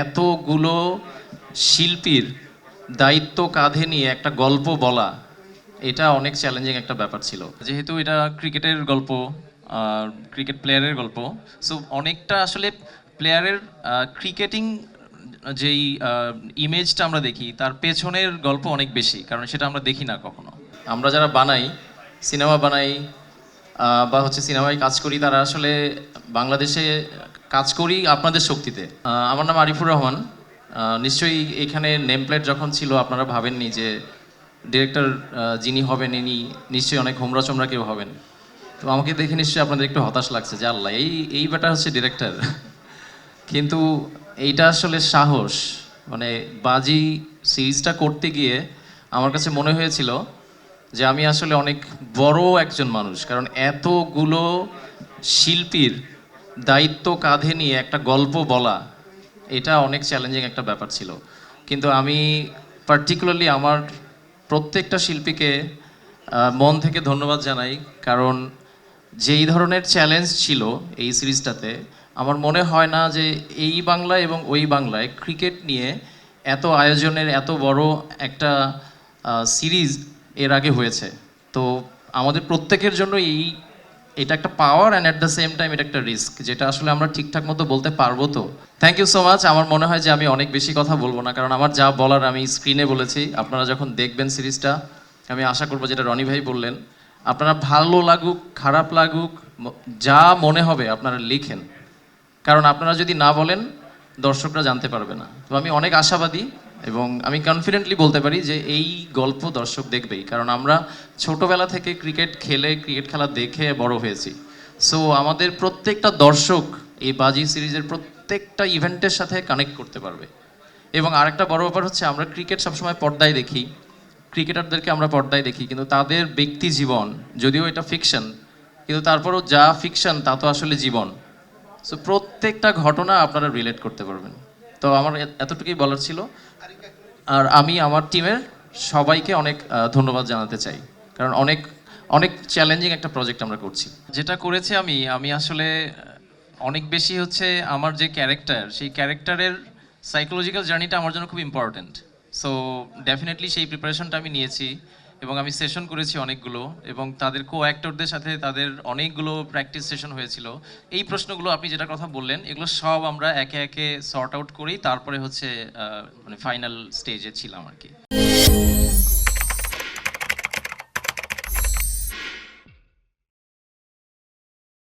এতগুলো শিল্পীর দায়িত্ব কাঁধে নিয়ে একটা গল্প বলা, এটা অনেক চ্যালেঞ্জিং একটা ব্যাপার ছিল। যেহেতু এটা ক্রিকেটের গল্প, আর ক্রিকেট প্লেয়ারের গল্প সো অনেকটা আসলে প্লেয়ারের ক্রিকেটিং যেই ইমেজটা আমরা দেখি, তার পেছনের গল্প অনেক বেশি, কারণ সেটা আমরা দেখি না কখনো। আমরা যারা বানাই, সিনেমা বানাই বা হচ্ছে সিনেমায় কাজ করি, তারা আসলে বাংলাদেশে কাজ করি আপনাদের শক্তিতে। আমার নাম আরিফুর রহমান। নিশ্চয়ই এখানে নেম প্লেট যখন ছিল, আপনারা ভাবেননি যে ডিরেক্টর যিনি হবেন, ইনি নিশ্চয়ই অনেক হোমরা চোমরা কেউ হবেন। তো আমাকে দেখে নিশ্চয়ই আপনাদের একটু হতাশ লাগছে যে আল্লাহ, এই এই ব্যাটা হচ্ছে ডিরেক্টর কিন্তু এইটা আসলে সাহস। মানে বাজি সিরিজটা করতে গিয়ে আমার কাছে মনে হয়েছিল যে আমি আসলে অনেক বড় একজন মানুষ। কারণ এতগুলো শিল্পীর দায়িত্ব কাঁধে নিয়ে একটা গল্প বলা, এটা অনেক চ্যালেঞ্জিং একটা ব্যাপার ছিল। কিন্তু আমি পার্টিকুলারলি আমার প্রত্যেকটা শিল্পীকে মন থেকে ধন্যবাদ জানাই। কারণ যেই ধরনের চ্যালেঞ্জ ছিল এই সিরিজটাতে, আমার মনে হয় না যে এই বাংলা এবং ওই বাংলায় ক্রিকেট নিয়ে এত আয়োজনের এত বড় একটা সিরিজ এর আগে হয়েছে। তো আমাদের প্রত্যেকের জন্য এই এটা একটা power and at the same time এটা একটা রিস্ক যেটা আসলে আমরা ঠিকঠাক মতো বলতে পারব তো। থ্যাংক ইউ সো মাচ আমার মনে হয় যে আমি অনেক বেশি কথা বলব না, কারণ আমার যা বলার আমি স্ক্রিনে বলেছি। আপনারা যখন দেখবেন সিরিজটা, আমি আশা করব যেটা রনি ভাই বললেন, আপনারা ভালো লাগুক, খারাপ লাগুক যা মনে হবে আপনারা লিখেন। কারণ আপনারা যদি না বলেন, দর্শকরা জানতে পারবে না। তো আমি অনেক আশাবাদী এবং আমি কনফিডেন্টলি বলতে পারি যে এই গল্প দর্শক দেখবেই, কারণ আমরা ছোটবেলা থেকে ক্রিকেট খেলে ক্রিকেট খেলা দেখে বড় হয়েছি। সো আমাদের প্রত্যেকটা দর্শক এই বাজি সিরিজের প্রত্যেকটা ইভেন্টের সাথে কানেক্ট করতে পারবে। এবং আরেকটা বড় ব্যাপার হচ্ছে, আমরা ক্রিকেট সবসময় পর্দায় দেখি। ক্রিকেটারদেরকে আমরা পর্দায় দেখি, কিন্তু তাদের ব্যক্তি জীবন, যদিও এটা ফিকশন কিন্তু তারপরও যা ফিকশন তা তো আসলে জীবন। সো প্রত্যেকটা ঘটনা আপনারা রিলেট করতে পারবেন। তো আমার এতটুকুই বলার ছিল। আর আমি আমার টিমের সবাইকে অনেক ধন্যবাদ জানাতে চাই। কারণ অনেক অনেক চ্যালেঞ্জিং একটা প্রজেক্ট আমরা করছি। যেটা করেছি আমি আমি আসলে অনেক বেশি হচ্ছে আমার যে ক্যারেক্টার সেই ক্যারেক্টারের সাইকোলজিক্যাল জার্নিটা আমার জন্য খুব ইম্পর্ট্যান্ট সো ডেফিনেটলি সেই প্রিপারেশনটা আমি নিয়েছি। এবং আমি সেশন করেছি অনেকগুলো এবং তাদের কো অ্যাক্টরদের সাথে তাদের অনেকগুলো প্র্যাকটিস সেশন হয়েছিল। এই প্রশ্নগুলো আপনি যেটা কথা বললেন, এগুলো সব আমরা একে একে সর্ট আউট করেই তারপরে হচ্ছে মানে ফাইনাল স্টেজে ছিলাম আর কি।